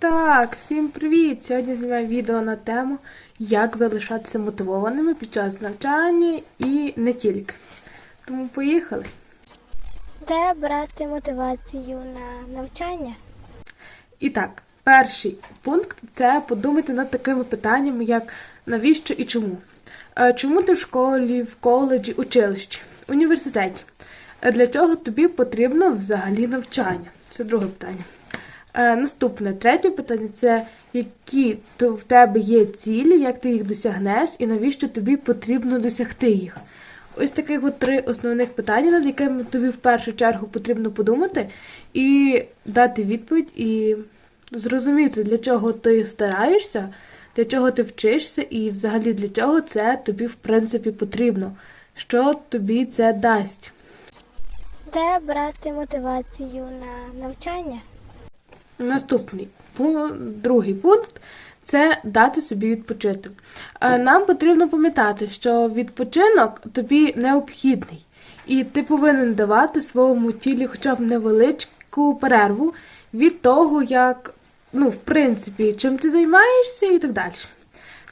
Так, всім привіт! Сьогодні знімаю відео на тему, як залишатися мотивованими під час навчання і не тільки. Тому поїхали. Де брати мотивацію на навчання? І так, перший пункт це подумати над такими питаннями, як навіщо і чому. Е, Чому ти в школі, в коледжі, училищі, університеті? Для чого тобі потрібно взагалі навчання? Це друге питання. Е, Наступне, третє питання це які то в тебе є цілі, як ти їх досягнеш, і навіщо тобі потрібно досягти їх. Ось таких от три основних питання, над якими тобі в першу чергу потрібно подумати і дати відповідь, і зрозуміти, для чого ти стараєшся, для чого ти вчишся, і взагалі для чого це тобі в принципі потрібно, що тобі це дасть. Де брати мотивацію на навчання? Наступний другий пункт це дати собі відпочити. Е, Нам потрібно пам'ятати, що відпочинок тобі необхідний, і ти повинен давати своєму тілі хоча б невеличку перерву від того, як, ну, в принципі, чим ти займаєшся і так далі.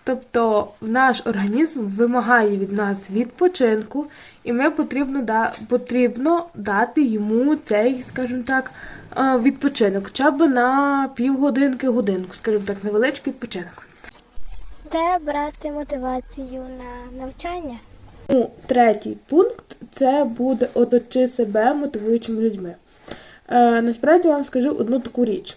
Тобто наш організм вимагає від нас відпочинку, і ми потрібно, да, потрібно дати йому цей, скажімо так, е, відпочинок, хоча б на півгодинки, годинку, скажімо так, невеличкий відпочинок. Де брати мотивацію на навчання? Ну, третій пункт це буде оточи себе мотивуючими людьми. Е, насправді вам скажу одну таку річ.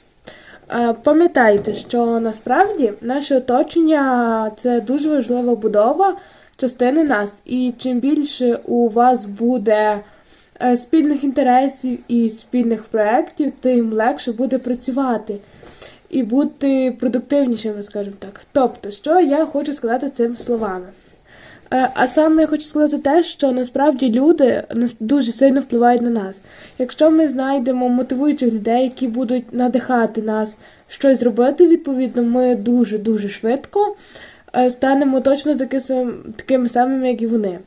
Пам'ятайте, що насправді наше оточення це дуже важлива будова частини нас. І чим більше у вас буде е, спільних інтересів і спільних проєктів, тим легше буде працювати і бути продуктивнішими, скажімо так. Тобто, що я хочу сказати цими словами? Е, А саме я хочу сказати те, що насправді люди дуже сильно впливають на нас. Якщо ми знайдемо мотивуючих людей, які будуть надихати нас щось зробити, відповідно, ми дуже дуже швидко е, станемо точно таки такими самими, як і вони.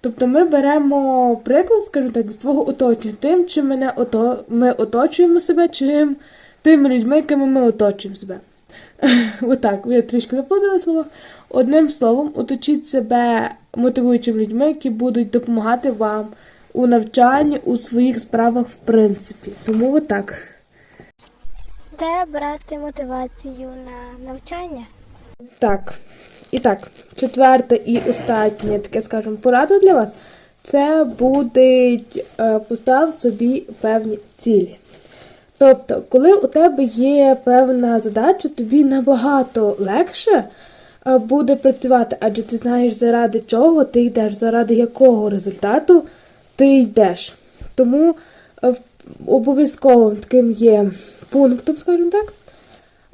Тобто ми беремо приклад, скажімо так, від свого оточення, тим, чим мене ото, ми оточуємо себе, чим тими людьми, якими ми оточуємо себе. Отак, я трішки заплутала слова. Одним словом, оточіть себе мотивуючими людьми, які будуть допомагати вам у навчанні, у своїх справах, в принципі. Тому отак. Де брати мотивацію на навчання? Так. І так, четверте і останнє, таке, скажімо, порада для вас. Це буде постав собі певні цілі. Тобто, коли у тебе є певна задача, тобі набагато легше е, буде працювати, адже ти знаєш, заради чого ти йдеш, заради якого результату ти йдеш. Тому е, обов'язковим таким є пунктом, скажімо так,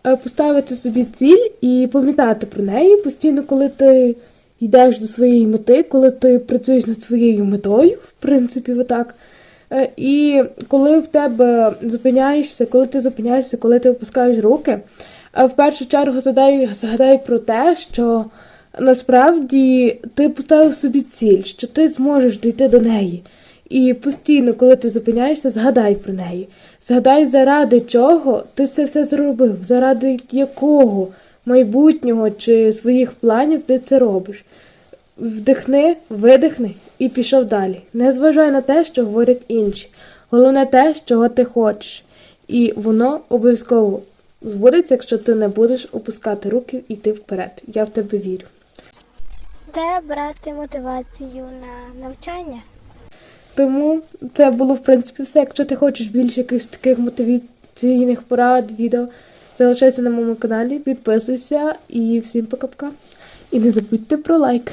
е, поставити собі ціль і пам'ятати про неї постійно, коли ти йдеш до своєї мети, коли ти працюєш над своєю метою, в принципі, отак. Е, І коли в тебе зупиняєшся, коли ти зупиняєшся, коли ти опускаєш руки, е, в першу чергу згадай, згадай про те, що насправді ти поставив собі ціль, що ти зможеш дійти до неї. І постійно, коли ти зупиняєшся, згадай про неї. Згадай, заради чого ти це все зробив, заради якого майбутнього чи своїх планів ти це робиш. Вдихни, видихни і пішов далі. Не зважай на те, що говорять інші. Головне те, чого ти хочеш. І воно обов'язково збудеться, якщо ти не будеш опускати руки і йти вперед. Я в тебе вірю. Де брати мотивацію на навчання? Тому це було в принципі все. Якщо ти хочеш більше якихось таких мотиваційних порад, відео, залишайся на моєму каналі, підписуйся і всім пока-пока. І не забудьте про лайк.